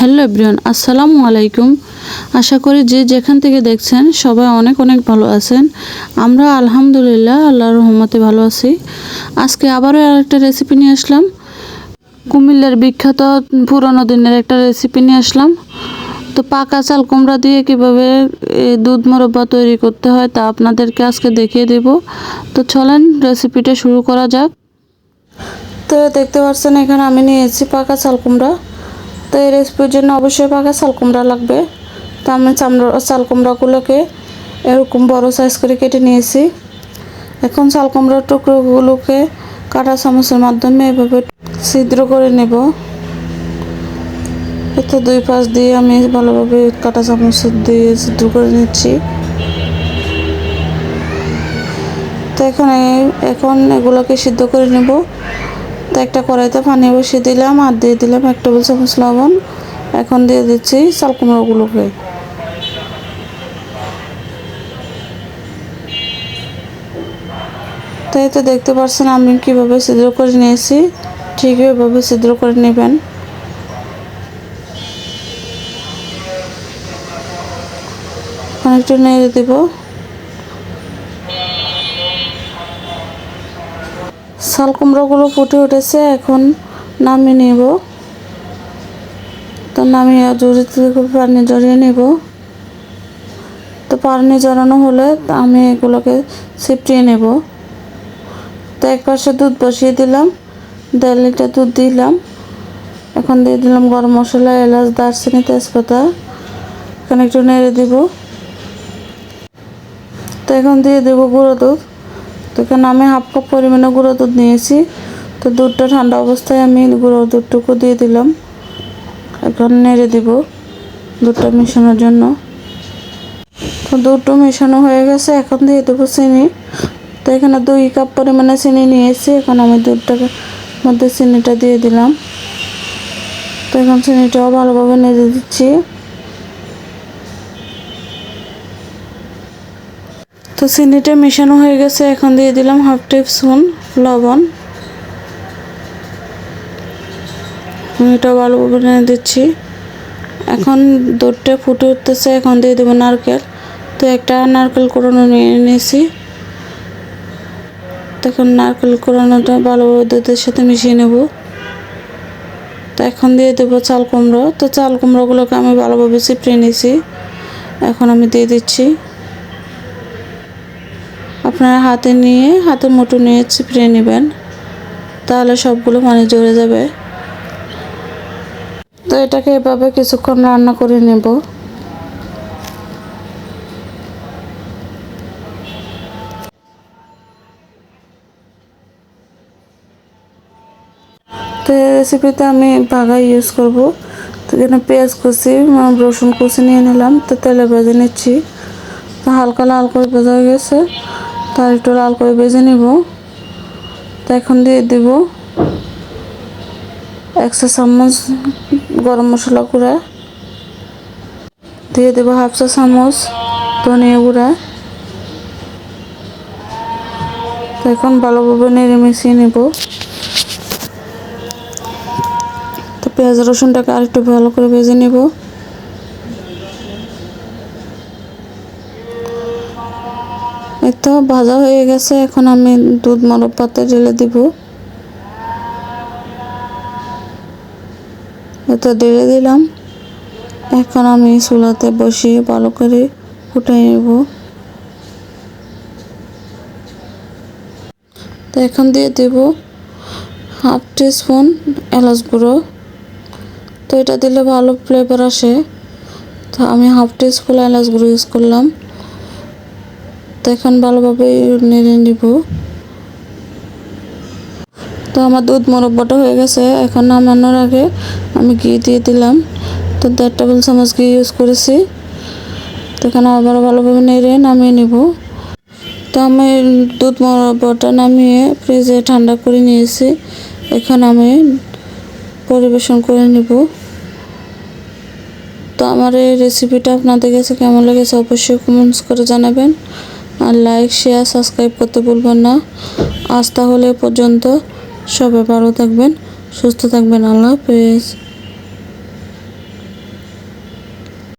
Hello everyone, আসসালামু আলাইকুম। আশা করি যে যেখান থেকে দেখছেন সবাই অনেক অনেক ভালো আছেন। আমরা আলহামদুলিল্লাহ আল্লাহর রহমতে ভালো আছি। আজকে আবারও আরেকটা রেসিপি নিয়ে আসলাম। কুমিল্লার বিখ্যাত পুরনো দিনের একটা রেসিপি নিয়ে আসলাম। তো পাকা চাল কুমড়া দিয়ে কীভাবে দুধ মোরব্বা তৈরি করতে হয় তা আপনাদেরকে আজকে দেখিয়ে দেব। তো চলেন রেসিপিটা শুরু করা যাক। তো দেখতে পাচ্ছেন এখানে আমি নিয়েছি পাকা চাল কুমড়া। তো এই রেসিপির জন্য অবশ্যই পাকা চাল কুমড়া লাগবে। তো আমি চামড়া, চাল কুমড়াগুলোকে এরকম বড় সাইজ করে কেটে নিয়েছি। এখন চাল কুমড়ার টুকরোগুলোকে কাটা চামচের মাধ্যমে এভাবে ছিদ্র করে নেব। এতে দুই পাশ দিয়ে আমি ভালোভাবে কাটা চামচ দিয়ে ছিদ্র করে নিচ্ছি। তো এখন এখন এগুলোকে সিদ্ধ করে নেব। তো একটা কড়াইতে পানি বসিয়ে দিলাম আর দিয়ে দিলাম এক টেবিল চামচ লবণ। এখন দিয়ে দিচ্ছি চাল কুমড়োগুলোকে। তো এই তো দেখতে পাচ্ছেন আমি কীভাবে ছিদ্র করে নিয়েছি ঠিক এভাবে ছিদ্র করে নেবেন। একটু নেড়ে দেবো। শাল কুমড়োগুলো ফুটে উঠেছে, এখন নামিয়ে নেব। তো নামিয়ে জড়ি থেকে পানি জড়িয়ে নেব। তো পানি জড়ানো হলে আমি এগুলোকে ছিপটিয়ে নেব। তো এক পাশে দুধ বসিয়ে দিলাম, দেড় লিটার দুধ দিলাম। এখন দিয়ে দিলাম গরম মশলা, এলাচ, দারচিনি, তেজপাতা। এখানে একটু নেড়ে দিব। তো এখন দিয়ে দেবো গুঁড়ো দুধ। তো এখানে আমি হাফ কাপ পরিমাণে গুঁড়ো দুধ নিয়েছি? তো দুধটা ঠান্ডা অবস্থায় আমি গুঁড়ো দুধটুকু দিয়ে দিলাম। এখন নেড়ে দিব দুধটা মেশানোর জন্য। তো দুধটা মেশানো হয়ে গেছে, এখন দিয়ে দেবো চিনি। তো এখানে দুই কাপ পরিমাণে চিনি নিয়েছি, এখন আমি দুধটাকে মধ্যে চিনিটা দিয়ে দিলাম। তো এখন চিনিটাও ভালোভাবে নেড়ে দিচ্ছি। তো চিনিটা মেশানো হয়ে গেছে, এখন দিয়ে দিলাম হাফ টিপ স্পুন লবণ। এটা ভালোভাবে নিয়ে দিচ্ছি এখন দুধটা ফুটে উঠতেছে, এখন দিয়ে দেবো নারকেল। তো একটা নারকেল কোড়ানো নিয়ে নিয়েছি। তখন নারকেল কোড়ানোটা ভালোভাবে দুধের সাথে মিশিয়ে নেব। তো এখন দিয়ে দেবো চাল কুমড়ো। তো চাল কুমড়োগুলোকে আমি ভালোভাবে চিপড়ে নিয়েছি। এখন আমি দিয়ে দিচ্ছি। আপনারা হাতে নিয়ে হাতে মুঠো নিয়ে চিপড়ে নেবেন। তাহলে সবগুলো পানি জড়ে যাবে। তো এটাকে এভাবে কিছুক্ষণ রান্না করে নেব। তো এই রেসিপিতে আমি বাঘা ইউজ করব। তো এখানে পেঁয়াজ কুচি রসুন কুচি নিয়ে নিলাম। তো তেলে ভেজে নিচ্ছি। হালকা লাল করে ভেজা হয়ে গেছে। তার একটু লাল করে ভেজে নিব। তো এখন দিয়ে দিব একশো চামচ গরম মশলা গুঁড়া। দিয়ে দেবো হাফ চা চামচ ধনিয়া গুঁড়া। এখন ভালোভাবে নেড়ে মিশিয়ে নেব। তো পেঁয়াজ রসুনটাকে আরেকটু ভালো করে ভেজে নেব। তো ভাজা হয়ে গেছে, এখন আমি দুধ মরব পাতে ঢেলে দিব। এটা ঢেলে দিলাম। এখন আমি চুলাতে বসিয়ে ভালো করে ফুটে নেব। তো এখন দিয়ে দেব হাফ স্পুন এলাচ গুঁড়ো। তো এটা দিলে ভালো ফ্লেভার আসে। তো আমি হাফ স্পুন এলাচ গুঁড়ো ইউজ করলাম। তো এখন ভালোভাবে নেড়ে নিব। তো আমার দুধ মোরব্বাটা হয়ে গেছে, এখন নামানোর আগে আমি ঘি দিয়ে দিলাম। তো দেড় টেবিল চামচ ঘি ইউজ করেছি। তো এখানে আবার ভালোভাবে নেড়ে নামিয়ে নিব। তো আমি দুধ মোরব্বাটা নামিয়ে ফ্রিজে ঠান্ডা করে নিয়েছি। এখন আমি পরিবেশন করে নিব। তো আমার এই রেসিপিটা আপনাদের কাছে কেমন লেগেছে অবশ্যই কমেন্টস করে জানাবেন। আর লাইক শেয়ার সাবস্ক্রাইব করতে ভুলবেন না। আজ তাহলে পর্যন্ত। সবাই ভালো থাকবেন, সুস্থ থাকবেন। আল্লাহ হাফেজ।